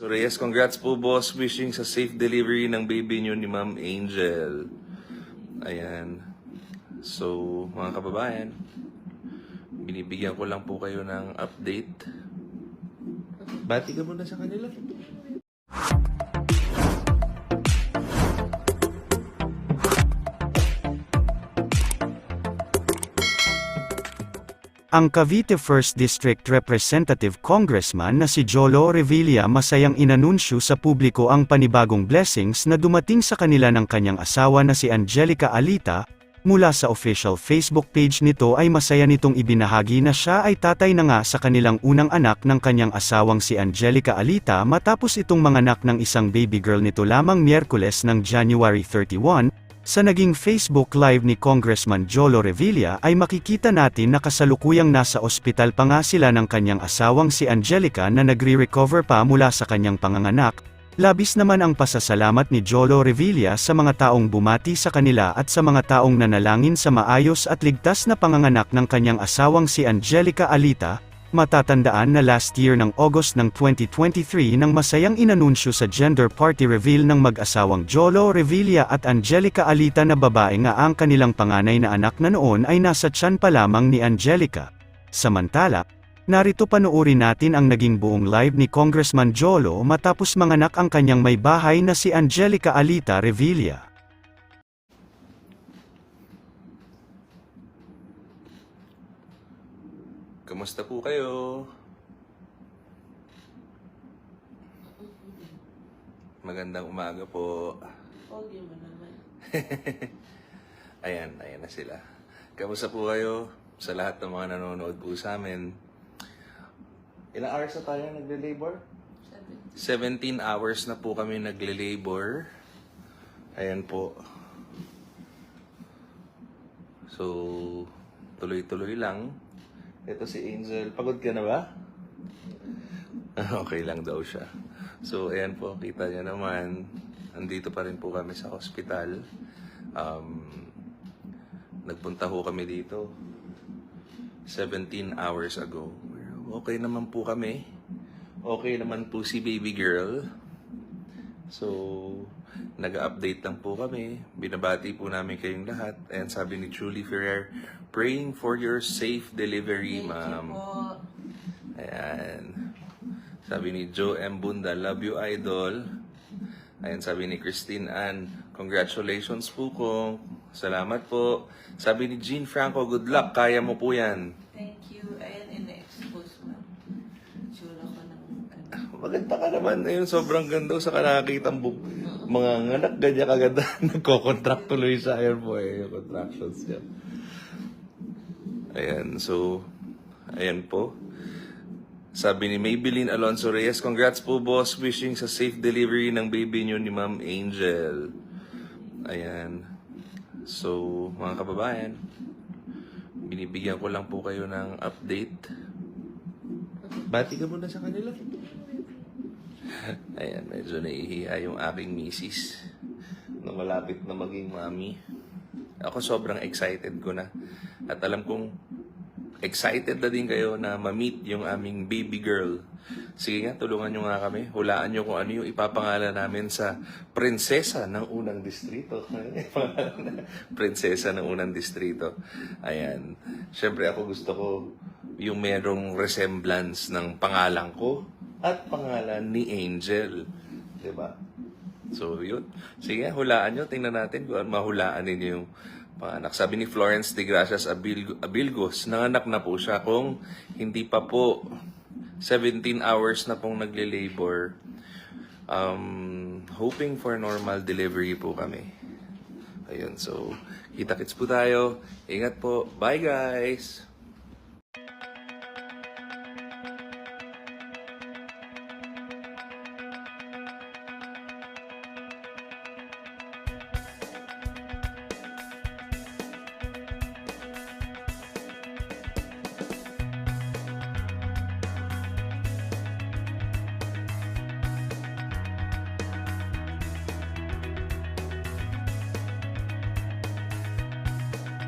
So Reyes, congrats po boss. Wishing sa safe delivery ng baby nyo ni Ma'am Angel. Ayan. So, mga kababayan, binibigyan ko lang po kayo ng update. Bati ka muna sa kanila. Ang Cavite 1st District Representative Congressman na si Jolo Revilla masayang inanunsyo sa publiko ang panibagong blessings na dumating sa kanila ng kanyang asawa na si Angelica Alita, mula sa official Facebook page nito ay masaya nitong ibinahagi na siya ay tatay na nga sa kanilang unang anak ng kanyang asawang si Angelica Alita matapos itong manganak ng isang baby girl nito lamang Miyerkules ng January 31, sa naging Facebook Live ni Congressman Jolo Revilla ay makikita natin na kasalukuyang nasa ospital pa nga sila ng kanyang asawang si Angelica na nagre-recover pa mula sa kanyang panganganak. Labis naman ang pasasalamat ni Jolo Revilla sa mga taong bumati sa kanila at sa mga taong nanalangin sa maayos at ligtas na panganganak ng kanyang asawang si Angelica Alita, Matatandaan na last year ng August ng 2023 nang masayang inanunsyo sa gender party reveal ng mag-asawang Jolo Revilla at Angelica Alita na babae nga ang kanilang panganay na anak na noon ay nasa tiyan pa lamang ni Angelica. Samantala, narito panoorin natin ang naging buong live ni Congressman Jolo matapos manganak ang kanyang may bahay na si Angelica Alita Revilla. Kamusta po kayo? Magandang umaga po. Pogi mo naman. Ayan, ayan na sila. Kamusta po kayo sa lahat ng mga nanonood po sa amin? Ilang hours na tayo nagle-labor? Sabi, 17 hours na po kami nagle-labor. Ayan po. So, tuloy-tuloy lang. Ito si Angel. Pagod ka na ba? okay lang daw siya. So, ayan po. Kita niyo naman. Andito pa rin po kami sa hospital. Um, nagpunta ho kami dito 17 hours ago. Okay naman po kami. Okay naman po si baby girl. So, nag-update lang po kami. Binabati po namin kayong lahat. And sabi ni Julie Ferrer, praying for your safe delivery, ma'am. Ayan. Sabi ni Joe M. Bunda, love you, idol. Ayan, sabi ni Christine Ann, congratulations po ko. Salamat po. Sabi ni Jean Franco, good luck, kaya mo po yan. Thank you. Ayan, ina-expose mo. Tsura ko ng ano. Maganda ka naman. Ayun, sobrang ganda sa nakakita bu- mga nganak, ganyan kaganda. Nagko-contract tuloy sa ayan po eh, yung contractions niya. Ayan, so, ayan po. Sabi ni Maybelline Alonso Reyes, congrats po boss, wishing sa safe delivery ng baby niyo ni Ma'am Angel. Ayan. So, mga kababayan, binibigyan ko lang po kayo ng update. Bati ka muna sa kanila. Ayan, medyo naihiya yung aking misis na malapit na maging mami. Ako sobrang excited ko na. At alam kong excited na din kayo na ma-meet yung aming baby girl. Sige nga, tulungan nyo nga kami. Hulaan nyo kung ano yung ipapangalan namin sa prinsesa ng unang distrito. prinsesa ng unang distrito. Ayan. Siyempre ako gusto ko yung merong resemblance ng pangalan ko at pangalan ni Angel. ba? So, yun. Sige, hulaan nyo. Tingnan natin kung ano mahulaan ninyo yung panganak. Sabi ni Florence de Gracias Abil- Abilgos, nanganak na po siya kung hindi pa po 17 hours na pong nagle-labor. Um, hoping for normal delivery po kami. Ayun, so, kita-kits po tayo. Ingat po. Bye, guys!